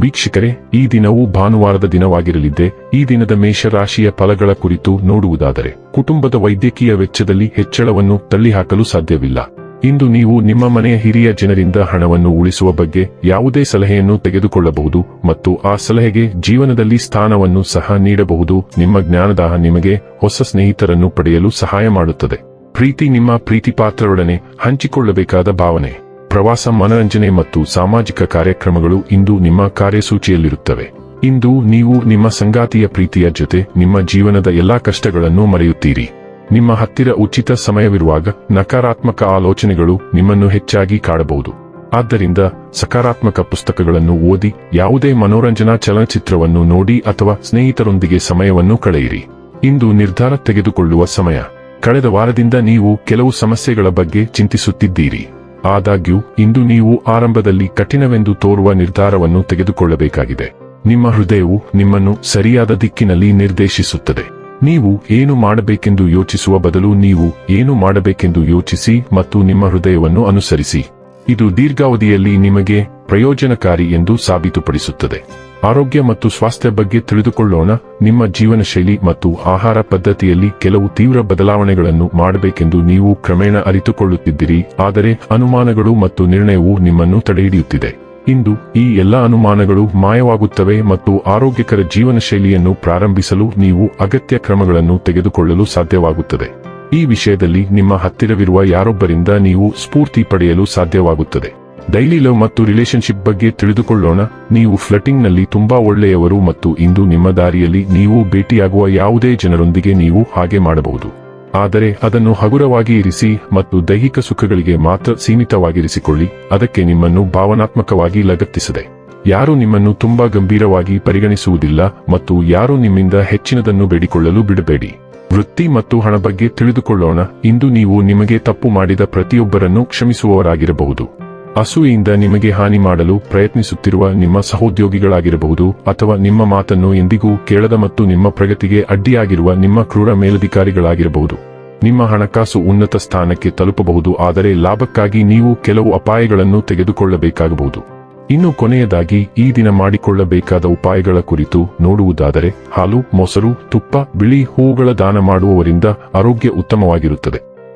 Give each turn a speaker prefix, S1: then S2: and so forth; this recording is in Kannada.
S1: ವೀಕ್ಷಕರೇ, ಈ ದಿನವು ಭಾನುವಾರದ ದಿನವಾಗಿರಲಿದ್ದೆ, ಈ ದಿನದ ಮೇಷರಾಶಿಯ ಫಲಗಳ ಕುರಿತು ನೋಡುವುದಾದರೆ, ಕುಟುಂಬದ ವೈದ್ಯಕೀಯ ವೆಚ್ಚದಲ್ಲಿ ಹೆಚ್ಚಳವನ್ನು ತಳ್ಳಿಹಾಕಲು ಸಾಧ್ಯವಿಲ್ಲ. ಇಂದು ನೀವು ನಿಮ್ಮ ಮನೆಯ ಹಿರಿಯ ಜನರಿಂದ ಹಣವನ್ನು ಉಳಿಸುವ ಬಗ್ಗೆ ಯಾವುದೇ ಸಲಹೆಯನ್ನು ತೆಗೆದುಕೊಳ್ಳಬಹುದು ಮತ್ತು ಆ ಸಲಹೆಗೆ ಜೀವನದಲ್ಲಿ ಸ್ಥಾನವನ್ನು ಸಹ ನೀಡಬಹುದು. ನಿಮ್ಮ ಜ್ಞಾನದ ನಿಮಗೆ ಹೊಸ ಸ್ನೇಹಿತರನ್ನು ಪಡೆಯಲು ಸಹಾಯ ಮಾಡುತ್ತದೆ. ಪ್ರೀತಿ ನಿಮ್ಮ ಪ್ರೀತಿ ಪಾತ್ರರೊಡನೆ ಹಂಚಿಕೊಳ್ಳಬೇಕಾದ ಭಾವನೆ. ಪ್ರವಾಸ ಮನರಂಜನೆ ಮತ್ತು ಸಾಮಾಜಿಕ ಕಾರ್ಯಕ್ರಮಗಳು ಇಂದು ನಿಮ್ಮ ಕಾರ್ಯಸೂಚಿಯಲ್ಲಿರುತ್ತವೆ. ಇಂದು ನೀವು ನಿಮ್ಮ ಸಂಗಾತಿಯ ಪ್ರೀತಿಯ ಜೊತೆ ನಿಮ್ಮ ಜೀವನದ ಎಲ್ಲಾ ಕಷ್ಟಗಳನ್ನು ಮರೆಯುತ್ತೀರಿ. ನಿಮ್ಮ ಹತ್ತಿರ ಉಚಿತ ಸಮಯವಿರುವಾಗ ನಕಾರಾತ್ಮಕ ಆಲೋಚನೆಗಳು ನಿಮ್ಮನ್ನು ಹೆಚ್ಚಾಗಿ ಕಾಡಬಹುದು. ಆದ್ದರಿಂದ ಸಕಾರಾತ್ಮಕ ಪುಸ್ತಕಗಳನ್ನು ಓದಿ ಯಾವುದೇ ಮನೋರಂಜನಾ ಚಲನಚಿತ್ರವನ್ನು ನೋಡಿ ಅಥವಾ ಸ್ನೇಹಿತರೊಂದಿಗೆ ಸಮಯವನ್ನು ಕಳೆಯಿರಿ. ಇಂದು ನಿರ್ಧಾರ ತೆಗೆದುಕೊಳ್ಳುವ ಸಮಯ. ಕಳೆದ ವಾರದಿಂದ ನೀವು ಕೆಲವು ಸಮಸ್ಯೆಗಳ ಬಗ್ಗೆ ಚಿಂತಿಸುತ್ತಿದ್ದೀರಿ. ಆದಾಗ್ಯೂ, ಇಂದು ನೀವು ಆರಂಭದಲ್ಲಿ ಕಠಿಣವೆಂದು ತೋರುವ ನಿರ್ಧಾರವನ್ನು ತೆಗೆದುಕೊಳ್ಳಬೇಕಾಗಿದೆ. ನಿಮ್ಮ ಹೃದಯವು ನಿಮ್ಮನ್ನು ಸರಿಯಾದ ದಿಕ್ಕಿನಲ್ಲಿ ನಿರ್ದೇಶಿಸುತ್ತದೆ. ನೀವು ಏನು ಮಾಡಬೇಕೆಂದು ಯೋಚಿಸುವ ಬದಲು ನೀವು ಏನು ಮಾಡಬೇಕೆಂದು ಯೋಚಿಸಿ ಮತ್ತು ನಿಮ್ಮ ಹೃದಯವನ್ನು ಅನುಸರಿಸಿ. ಇದು ದೀರ್ಘಾವಧಿಯಲ್ಲಿ ನಿಮಗೆ ಪ್ರಯೋಜನಕಾರಿ ಎಂದು ಸಾಬೀತುಪಡಿಸುತ್ತದೆ. ಆರೋಗ್ಯ ಮತ್ತು ಸ್ವಾಸ್ಥ್ಯ ಬಗ್ಗೆ ತಿಳಿದುಕೊಳ್ಳೋಣ. ನಿಮ್ಮ ಜೀವನ ಶೈಲಿ ಮತ್ತು ಆಹಾರ ಪದ್ಧತಿಯಲ್ಲಿ ಕೆಲವು ತೀವ್ರ ಬದಲಾವಣೆಗಳನ್ನು ಮಾಡಬೇಕೆಂದು ನೀವು ಕ್ರಮೇಣ ಅರಿತುಕೊಳ್ಳುತ್ತಿದ್ದೀರಿ. ಆದರೆ ಅನುಮಾನಗಳು ಮತ್ತು ನಿರ್ಣಯವು ನಿಮ್ಮನ್ನು ತಡೆಹಿಡಿಯುತ್ತಿದೆ. ಇಂದು ಈ ಎಲ್ಲಾ ಅನುಮಾನಗಳು ಮಾಯವಾಗುತ್ತವೆ ಮತ್ತು ಆರೋಗ್ಯಕರ ಜೀವನ ಶೈಲಿಯನ್ನು ಪ್ರಾರಂಭಿಸಲು ನೀವು ಅಗತ್ಯ ಕ್ರಮಗಳನ್ನು ತೆಗೆದುಕೊಳ್ಳಲು ಸಾಧ್ಯವಾಗುತ್ತದೆ. ಈ ವಿಷಯದಲ್ಲಿ ನಿಮ್ಮ ಹತ್ತಿರವಿರುವ ಯಾರೊಬ್ಬರಿಂದ ನೀವು ಸ್ಫೂರ್ತಿ ಪಡೆಯಲು ಸಾಧ್ಯವಾಗುತ್ತದೆ. ಡೈಲಿ ಲವ್ ಮತ್ತು ರಿಲೇಶನ್ಶಿಪ್ ಬಗ್ಗೆ ತಿಳಿದುಕೊಳ್ಳೋಣ. ನೀವು ಫ್ಲಟಿಂಗ್ನಲ್ಲಿ ತುಂಬಾ ಒಳ್ಳೆಯವರು ಮತ್ತು ಇಂದು ನಿಮ್ಮ ದಾರಿಯಲ್ಲಿ ನೀವು ಭೇಟಿಯಾಗುವ ಯಾವುದೇ ಜನರೊಂದಿಗೆ ನೀವು ಹಾಗೆ ಮಾಡಬಹುದು. ಆದರೆ ಅದನ್ನು ಹಗುರವಾಗಿ ಇರಿಸಿ ಮತ್ತು ದೈಹಿಕ ಸುಖಗಳಿಗೆ ಮಾತ್ರ ಸೀಮಿತವಾಗಿರಿಸಿಕೊಳ್ಳಿ. ಅದಕ್ಕೆ ನಿಮ್ಮನ್ನು ಭಾವನಾತ್ಮಕವಾಗಿ ಲಗತ್ತಿಸದೆ. ಯಾರು ನಿಮ್ಮನ್ನು ತುಂಬಾ ಗಂಭೀರವಾಗಿ ಪರಿಗಣಿಸುವುದಿಲ್ಲ ಮತ್ತು ಯಾರು ನಿಮ್ಮಿಂದ ಹೆಚ್ಚಿನದನ್ನು ಬೇಡಿಕೊಳ್ಳಲು ಬಿಡಬೇಡಿ. ವೃತ್ತಿ ಮತ್ತು ಹಣ ಬಗ್ಗೆ ತಿಳಿದುಕೊಳ್ಳೋಣ. ಇಂದು ನೀವು ನಿಮಗೆ ತಪ್ಪು ಮಾಡಿದ ಪ್ರತಿಯೊಬ್ಬರನ್ನು ಕ್ಷಮಿಸುವವರಾಗಿರಬಹುದು. ಅಸೂಯೆಯಿಂದ ನಿಮಗೆ ಹಾನಿ ಮಾಡಲು ಪ್ರಯತ್ನಿಸುತ್ತಿರುವ ನಿಮ್ಮ ಸಹೋದ್ಯೋಗಿಗಳಾಗಿರಬಹುದು ಅಥವಾ ನಿಮ್ಮ ಮಾತನ್ನು ಎಂದಿಗೂ ಕೇಳದ ಮತ್ತು ನಿಮ್ಮ ಪ್ರಗತಿಗೆ ಅಡ್ಡಿಯಾಗಿರುವ ನಿಮ್ಮ ಕ್ರೂರ ಮೇಲಧಿಕಾರಿಗಳಾಗಿರಬಹುದು. ನಿಮ್ಮ ಹಣಕಾಸು ಉನ್ನತ ಸ್ಥಾನಕ್ಕೆ ತಲುಪಬಹುದು, ಆದರೆ ಲಾಭಕ್ಕಾಗಿ ನೀವು ಕೆಲವು ಅಪಾಯಗಳನ್ನು ತೆಗೆದುಕೊಳ್ಳಬೇಕಾಗಬಹುದು. ಇನ್ನು ಕೊನೆಯದಾಗಿ, ಈ ದಿನ ಮಾಡಿಕೊಳ್ಳಬೇಕಾದ ಉಪಾಯಗಳ ಕುರಿತು ನೋಡುವುದಾದರೆ, ಹಾಲು, ಮೊಸರು, ತುಪ್ಪ, ಬಿಳಿ ಹೂವುಗಳ ದಾನ ಮಾಡುವವರಿಂದ ಆರೋಗ್ಯ ಉತ್ತಮವಾಗಿರುತ್ತದೆ.